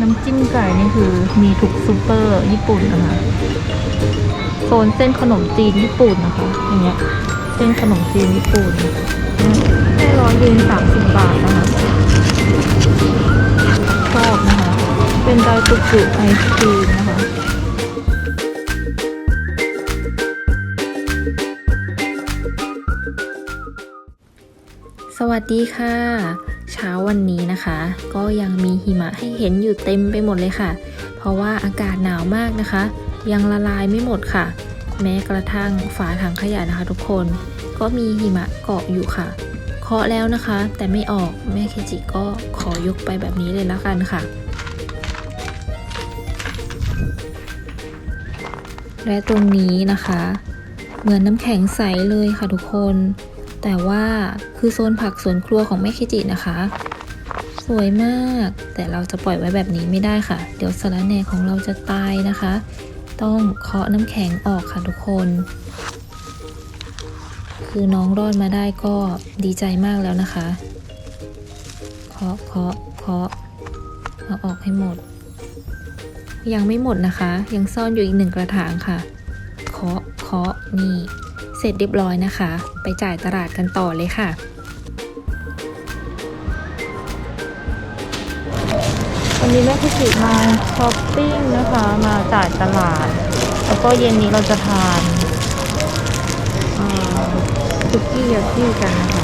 น้ำจิ้มไก่นี่คือมีทุกซูเปอร์ญี่ปุ่นนะคะโซนเส้นขนมจีนญี่ปุ่นนะคะ อย่างเงี้ยเส้นขนมจีนญี่ปุ่นแค่ร้อยยืนสามสิบบาทนะคะชอบนะคะ เป็นไดตุกุไอศครีมนะคะสวัสดีค่ะ เช้าวันนี้นะคะ ก็ยังมีหิมะให้เห็นอยู่เต็มไปหมดเลยค่ะ เพราะว่าอากาศหนาวมากนะคะ ยังละลายไม่หมดค่ะ แม้กระทั่งฝาถังขยะนะคะ ทุกคน ก็มีหิมะเกาะอยู่ค่ะ เคาะแล้วนะคะ แต่ไม่ออกแม่เคจิก็ขอยกไปแบบนี้เลยล้วกันค่ะและตรงนี้นะคะ เหมือนน้ำแข็งใสเลยค่ะทุกคน แต่ว่าคือโซนผักสวนครัวของแม่เคจินะคะ สวยมาก แต่เราจะปล่อยไว้แบบนี้ไม่ได้ค่ะ เดี๋ยวสาระแหน่ของเราจะตายนะคะ ต้องเคาะน้ำแข็งออกค่ะทุกคน คือน้องรอดมาได้ก็ดีใจมากแล้วนะคะ เคาะเคาะเคาะเอาออกให้หมด ยังไม่หมดนะคะ ยังซ่อนอยู่อีกหนึ่งกระถางค่ะ เคาะเคาะนี่ ร็จเรียบร้อยนะคะ ไปจ่ายตลาดกันต่อเลยค่ะวันนี้แม่คุจิมาช้อปปิ้งนะคะ มาจ่ายตลาด แล้วก็เย็นนี้เราจะทานเอ่อสุกี้ยากิกันนะคะ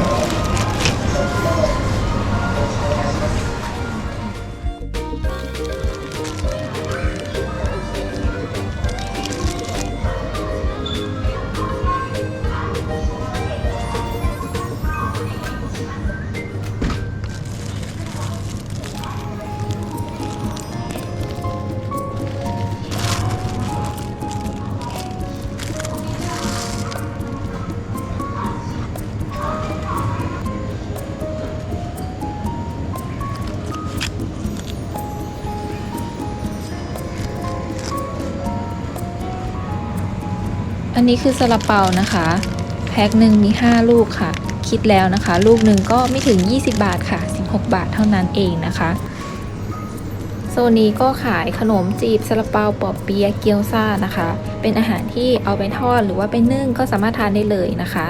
อันนี้คือซาลาเปานะคะ แพ็คหนึ่งมี 5 ลูกค่ะ คิดแล้วนะคะ ลูกหนึ่งก็ไม่ถึง 20 บาทค่ะ 16 บาทเท่านั้นเองนะคะ โซนนี้ก็ขายขนมจีบซาลาเปาปอบเปียเกี๊ยวซ่านะคะ เป็นอาหารที่เอาไปทอดหรือว่าไปนึ่งก็สามารถทานได้เลยนะคะ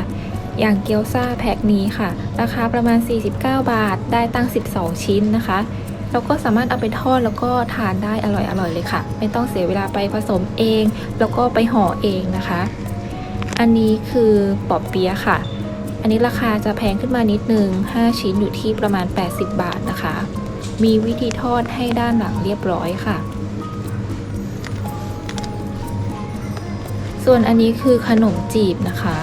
อย่างเกี๊ยวซ่าแพ็คนี้ค่ะ ราคาประมาณ 49 บาทได้ตั้ง 12 ชิ้นนะคะ เราก็สามารถเอาไปทอดแล้วก็ทานได้อร่อยๆเลยค่ะ ไม่ต้องเสียเวลาไปผสมเอง แล้วก็ไปห่อเองนะคะ อันนี้คือปอบเปี๊ยะค่ะ อันนี้ราคาจะแพงขึ้นมานิดนึง 5 ชิ้นอยู่ที่ประมาณ 80 บาทนะคะ มีวิธีทอดให้ด้านหลังเรียบร้อยค่ะ ส่วนอันนี้คือขนมจีบนะคะ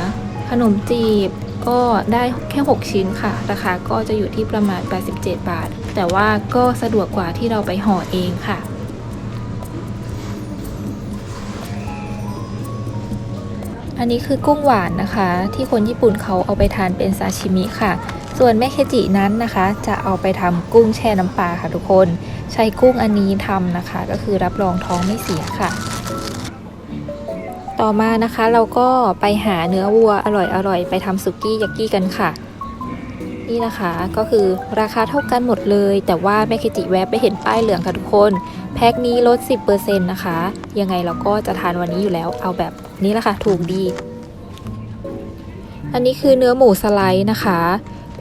ขนมจีบ ก็ได้แค่ 6 ชิ้นค่ะ ราคาก็จะอยู่ที่ประมาณ 87 บาท แต่ว่าก็สะดวกกว่าที่เราไปห่อเองค่ะอันนี้คือกุ้งหวานนะคะ ที่คนญี่ปุ่นเขาเอาไปทานเป็นซาชิมิค่ะ ส่วนแม่เคจินั้นนะคะ จะเอาไปทำกุ้งแช่น้ำปลาค่ะทุกคน ใช้กุ้งอันนี้ทำนะคะ ก็คือรับรองท้องไม่เสียค่ะ ต่อมานะคะเราก็ไปหาเนื้อวัวอร่อยๆไปทำสุกี้ยากิกันค่ะ นี่นะคะก็คือราคาเท่ากันหมดเลย แต่ว่าแม่เคจิแวะไปเห็นป้ายเหลืองค่ะทุกคน แพ็คนี้ลด 10%นะคะ ยังไงเราก็จะทานวันนี้อยู่แล้ว เอาแบบนี้แหละค่ะถูกดี อันนี้คือเนื้อหมูสไลด์นะคะ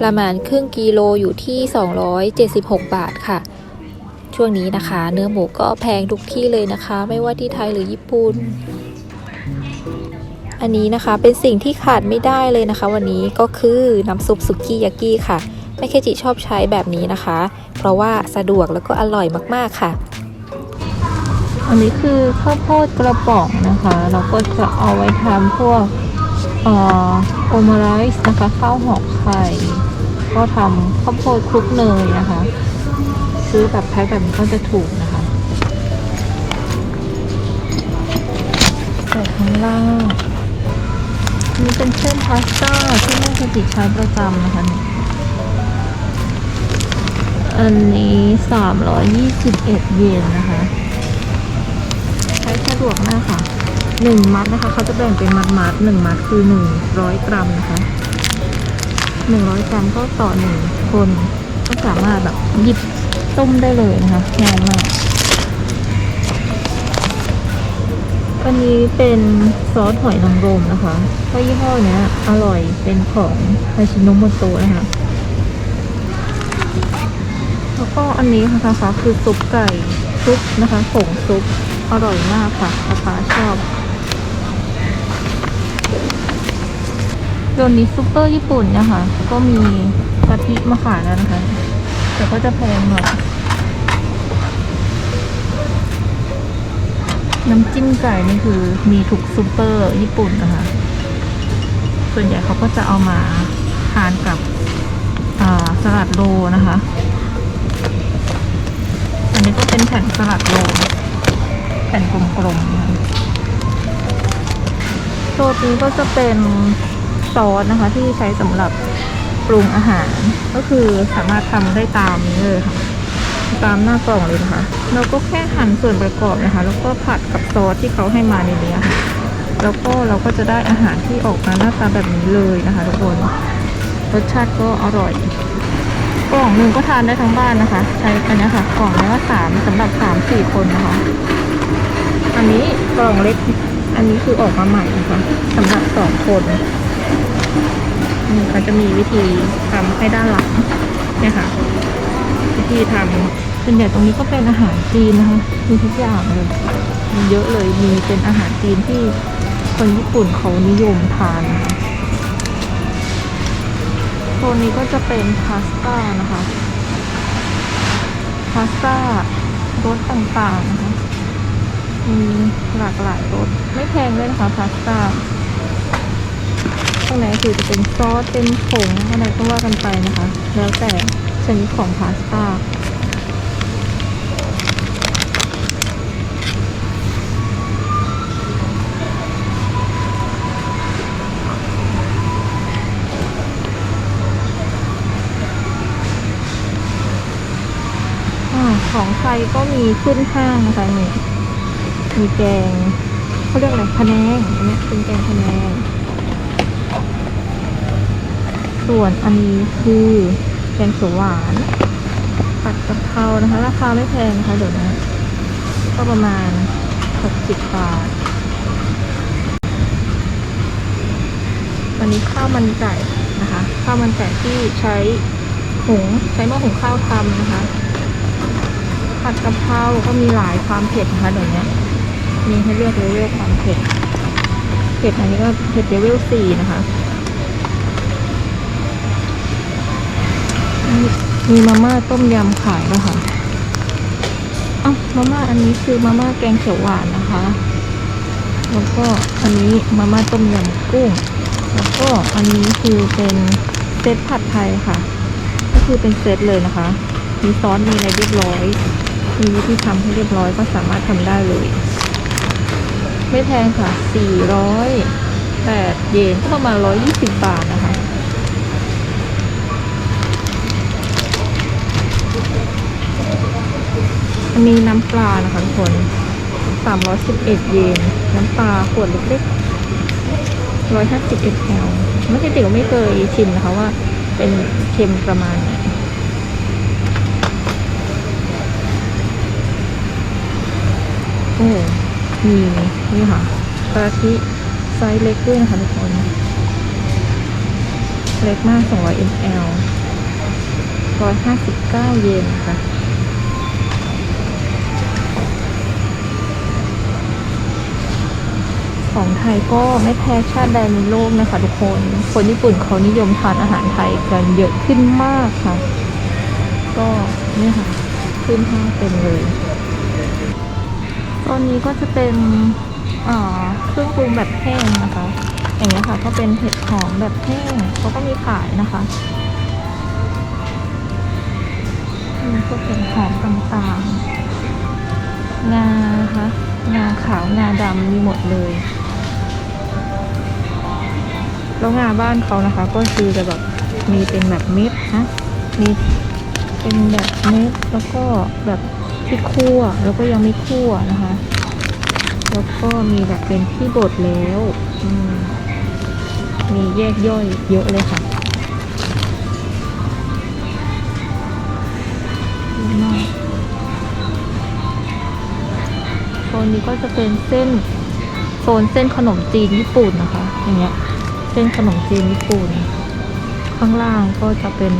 ประมาณครึ่งกิโลอยู่ที่ 276 บาทค่ะช่วงนี้นะคะ เนื้อหมูก็แพงทุกที่เลยนะคะ ไม่ว่าที่ไทยหรือญี่ปุ่น อันนี้นะคะเป็นสิ่งที่ขาดไม่ได้เลยนะคะ วันนี้ก็คือน้ำซุปสุกี้ยากิค่ะแม่เคจิชอบใช้แบบนี้นะคะ เพราะว่าสะดวกแล้วก็อร่อยมากๆค่ะ อันนี้คือข้าวโพดกระป๋องนะคะ เราก็จะเอาไว้ทำพวกเอ่อโอมาไรส์นะคะข้าวหอกไข่ก็ทำข้าวโพดคลุกเนยนะคะ ซื้อแบบแพ็คแบบนี้ก็จะถูกนะคะแต่ข้างล่าง นี่เป็นเส้นพาสต้าที่แม่สติใช้ประจำนะคะเนี่ยอันนี้ 321 เยนนะคะ ใช้สะดวกมากค่ะหนึ่งมัดนะคะ เขาจะแบ่งเป็นมัดมัดๆหนึ่งมัดคือหนึ่งร้อยกรัมนะคะหนึ่งร้อยกรัมก็ต่อหนึ่งคน ก็สามารถแบบหยิบต้มได้เลยนะคะง่ายมาก อันนี้เป็นซอสหอยนางรมนะคะก็ยี่ห้อเนี้ยอร่อยเป็นของฮาชิโนโมโตะนะคะ แล้วก็อันนี้ค่ะนะคะคือซุปไก่ซุปนะคะผงซุปอร่อยมากค่ะราคาชอบโดนนี้ซูเปอร์ญี่ปุ่นเนี่ยค่ะก็มีกะทิมาขายแล้วนะคะ แต่ก็จะแพงหน่อย น้ำจิ้มไก่นี่คือมีทุกซูเปอร์ญี่ปุ่นนะคะ ส่วนใหญ่เขาก็จะเอามาทานกับสลัดโลนะคะ อันนี้ก็เป็นแผ่นสลัดโล แผ่นกลมๆนะคะโซดนี้ก็จะเป็นซอสนะคะที่ใช้สำหรับปรุงอาหาร ก็คือสามารถทำได้ตามนี้เลยค่ะ ตามหน้ากล่องเลยนะคะ เราก็แค่หั่นส่วนประกอบนะคะ แล้วก็ผัดกับซอสที่เขาให้มาในนี้ค่ะแล้วก็เราก็จะได้อาหารที่ออกมาหน้าตาแบบนี้เลยนะคะทุกคนรสชาติก็อร่อย กล่องหนึ่งก็ทานได้ทั้งบ้านนะคะ ใช้อันนี้ค่ะ กล่องนี้ก็สามสำหรับสามสี่คนนะคะ อันนี้กล่องเล็ก อันนี้คือออกมาใหม่นะคะสำหรับสองคนนี่เขาจะมีวิธีทำให้ด้านหลังเนี่ยค่ะ วิธีทำส่วนใหญ่ตรงนี้ก็เป็นอาหารจีนนะคะมีทุกอย่างเลยมีเยอะเลยมีเป็นอาหารจีนที่คนญี่ปุ่นเขานิยมทานนะคะโซนนี้ก็จะเป็นพาสต้านะคะพาสต้ารสต่างๆนะคะมีหลากหลายรสไม่แพงด้วยนะคะพาสต้าข้างในคือจะเป็นซอสเป็นผงอะไรก็ว่ากันไปนะคะ แล้วแต่ ชนิดของพาสต้าของไทยก็มีขึ้นห้างนะคะนี่มีแกงเขาเรียกอะไรพะแนงอันเนี้ยเป็นแกงพะแนงส่วนอันนี้คือ แกงเขียวหวานผัดกะเพรานะคะ ราคาไม่แพงนะคะเดี๋ยวนี้ก็ประมาณ 60 บาทอันนี้ข้าวมันไก่นะคะ ข้าวมันไก่ที่ใช้หุงใช้หม้อหุงข้าวทำนะคะ ผัดกะเพราก็มีหลายความเผ็ดนะคะเดี๋ยวนี้มีให้เลือกเลเวลความเผ็ด เผ็ดอันนี้ก็เผ็ดเลเวลสี่นะคะ มีมาม่าต้มยำขายแล้วค่ะอ้ามาม่าอันนี้คือมาม่าแกงเขียวหวานนะคะ แล้วก็อันนี้มาม่าต้มยำกุ้ง แล้วก็อันนี้คือเป็นเซตผัดไทยค่ะ ก็คือเป็นเซตเลยนะคะ มีซอสมีอะไรเรียบร้อยมีวิธีทำให้เรียบร้อยก็สามารถทำได้เลย ไม่แพงค่ะ 408เยนก็ประมาณ 120 บาทนะคะ อันนี้น้ำปลานะคะทุกคน311 เยน น้ำปลาขวดเล็กๆ150 ml ไม่ใช่ติวไม่เคยชิมนะคะว่าเป็นเค็มประมาณไหนโอ้มีนี่ค่ะกะทิไซส์เล็กด้วยนะคะทุกคน เล็กมาก 200 ml 159 เยนค่ะ ของไทยก็ไม่แพ้ชาติใดในโลกนะคะทุกคน คนญี่ปุ่นเขานิยมทานอาหารไทยกันเยอะขึ้นมากค่ะ ก็นี่ค่ะ ขึ้นห้างเต็มเลย ตอนนี้ก็จะเป็นเครื่องปรุงแบบแห้งนะคะ อย่างเงี้ค่ะก็เป็นเห็ดหอมแบบแห้งเขาก็มีขายนะคะนี่ก็เป็นหอมต่างๆ งานะคะงาขาวงาดำมีหมดเลย แล้วงาบ้านเขานะคะ ก็คือจะแบบมีเป็นแบบเม็ดนะมีเป็นแบบเม็ดแล้วก็แบบที่คั่วแล้วก็ยังไม่คั่วนะคะ แล้วก็มีแบบเป็นที่บดแล้วมมีแยกย่อยเยอะเลยค่ะมากโซนนี้ก็จะเป็นเส้นโซนเส้นขนมจีนญี่ปุ่นนะคะ อย่างเงี้ย เส้นขนมจีนญี่ปุ่น ข้างล่างก็จะเป็น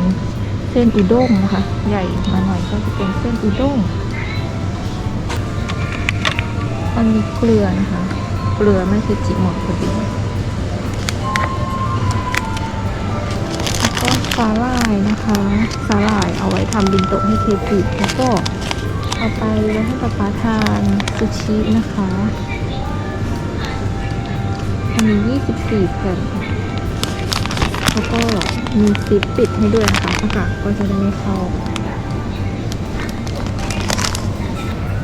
เส้นอุด้งนะคะ ใหญ่มาหน่อยก็จะเป็นเส้นอุด้งอันนี้เกลือนะคะ เกลือไม่คือจิหมดพอดีแล้วก็สาหร่ายนะคะสาหร่ายเอาไว้ทำบินโตะให้เคปิแล้วก็เอาไปไว้ให้ป๊าป๊าทานซูชินะคะ อันนี้ 24แผ่น แล้วก็มีซิปปิดให้ด้วยนะคะอากาศก็จะได้ไม่เข้า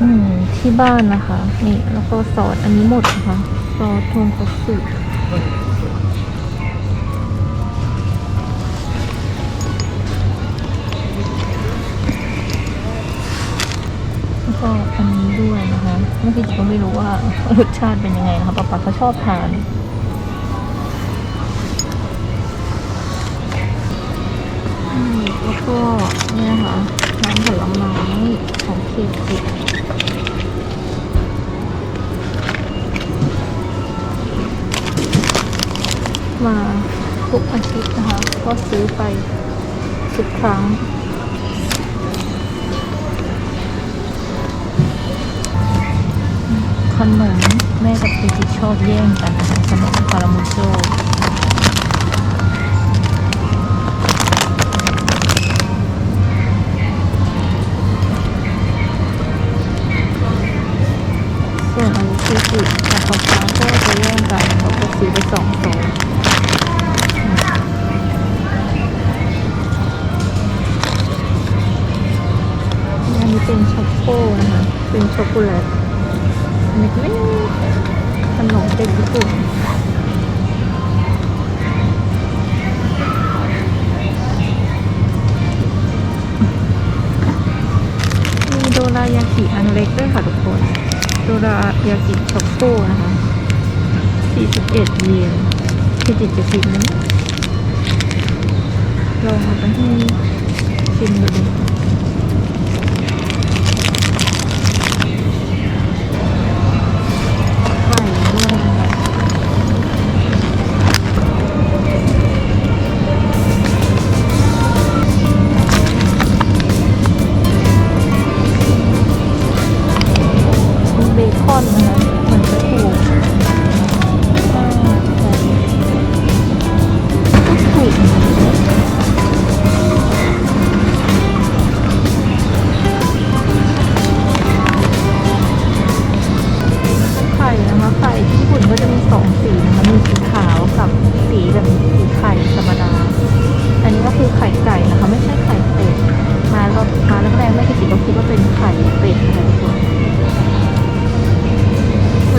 อืมที่บ้านนะคะ นี่แล้วก็ซอสอันนี้หมดนะคะซอสทงคัตสึแล้วก็อันนี้ด้วยนะคะเมื่อกี้ก็ไม่รู้ว่ารสชาติเป็นยังไงนะคะป๊าป๊าเขาชอบทาน ก็นี่นะคะน้ำผลไม้ของเคจิมาทุกอาทิตย์นะคะ ก็ซื้อไปทุกครั้ง ขนมแม่กับเคจิชอบแย่งกันนะคะขนมคารามลโซ รายากิอันเล็กด้วยค่ะทุกคนโดรายากิช็อกโกนะคะ 41 เยนเครดิตจะชิมนะลองเอาไปให้ชิมดูดิ คอน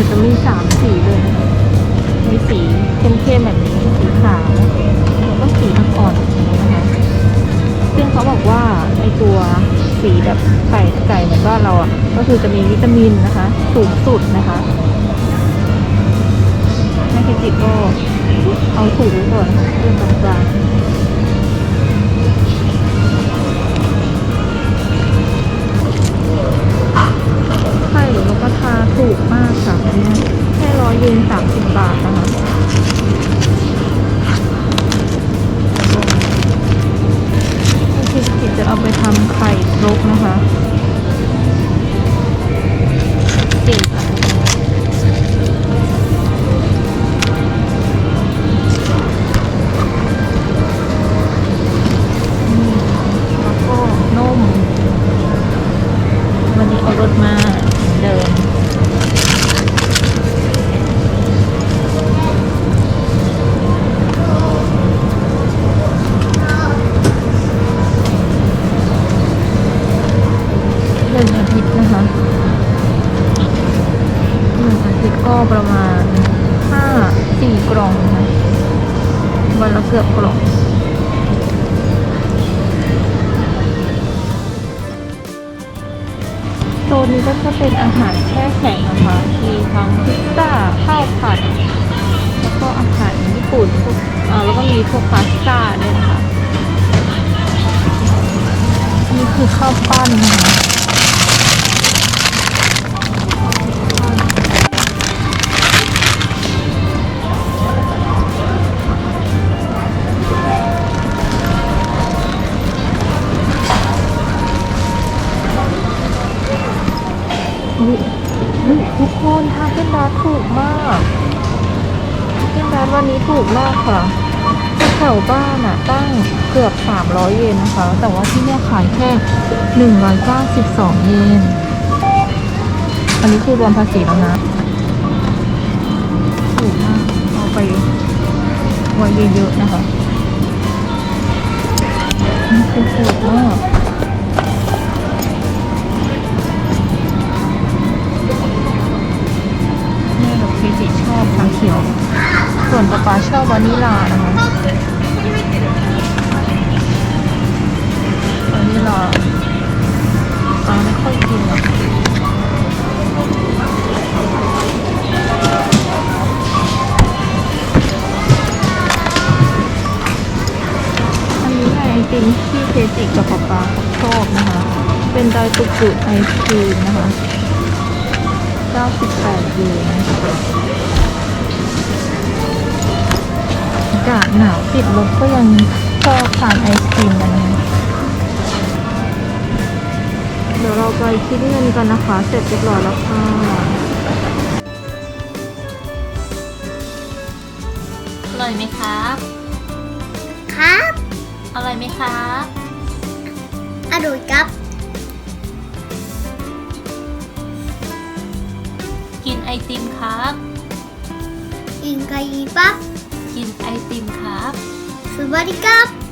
อนจะมีสามสีเลย มีสีเข้มๆแบบนี้ สีขาว แล้วก็สีอ่อนๆนี้นะคะ ซึ่งเขาบอกว่าไอตัวสีแบบไข่ไก่เหมือนบ้านเราอะ ก็คือจะมีวิตามินนะคะ สูงสุดนะคะแม่เคจิก็เอาถูกไว้ก่อนนะคะเรื่องต่างๆ ไข่แล้วก็ทาถูกมากค่ะเนี่ยแค่ร้อยเยนสามสิบบาทนะคะที่จิดจะเอาไปทำไข่ครกนะคะสี่ เป็นอาหารแช่แข็งนะคะมีทั้งพิซซ่าข้าวผัด แล้วก็อาหารญี่ปุ่นพวกอ่าแล้วก็มีพวกพาสต้าด้วยนะคะนี่คือข้าวปั้นนะคะ เก้นดาร์ถูกมากทาเก้นดาร์วันนี้ถูกมากค่ะแถวบ้านอะตั้งเกือบ 300 เยนนะคะ แต่ว่าที่เนี่ยขายแค่ 192 เยน อันนี้คือรวมภาษีแล้วนะถูกมากเอาไปไว้เยอะๆนะคะนี่คือถูกมาก ขียว ส่วนป๊าป๊าชอบวานิลานะคะวานิลาป๊าไม่ค่อยกินหรอกอันนี้ไงไอติมที่เคจิกับป๊าป๊าชอบนะคะ เป็นไดตุกุไอศครีมนะคะ 98เยนากาศหนาวติดลบก็ยังชอบทานไอศครีมกันนะคะเดี๋ยวเราไปคิดเงินกันนะคะ เสร็จเรียบร้อยแล้วค่ะอร่อยไหมครับ ครับ อร่อยไหมครับอร่อยครับ กินไอติมครับอินไกปั๊บ กินไอติมครับ สวัสดีครับ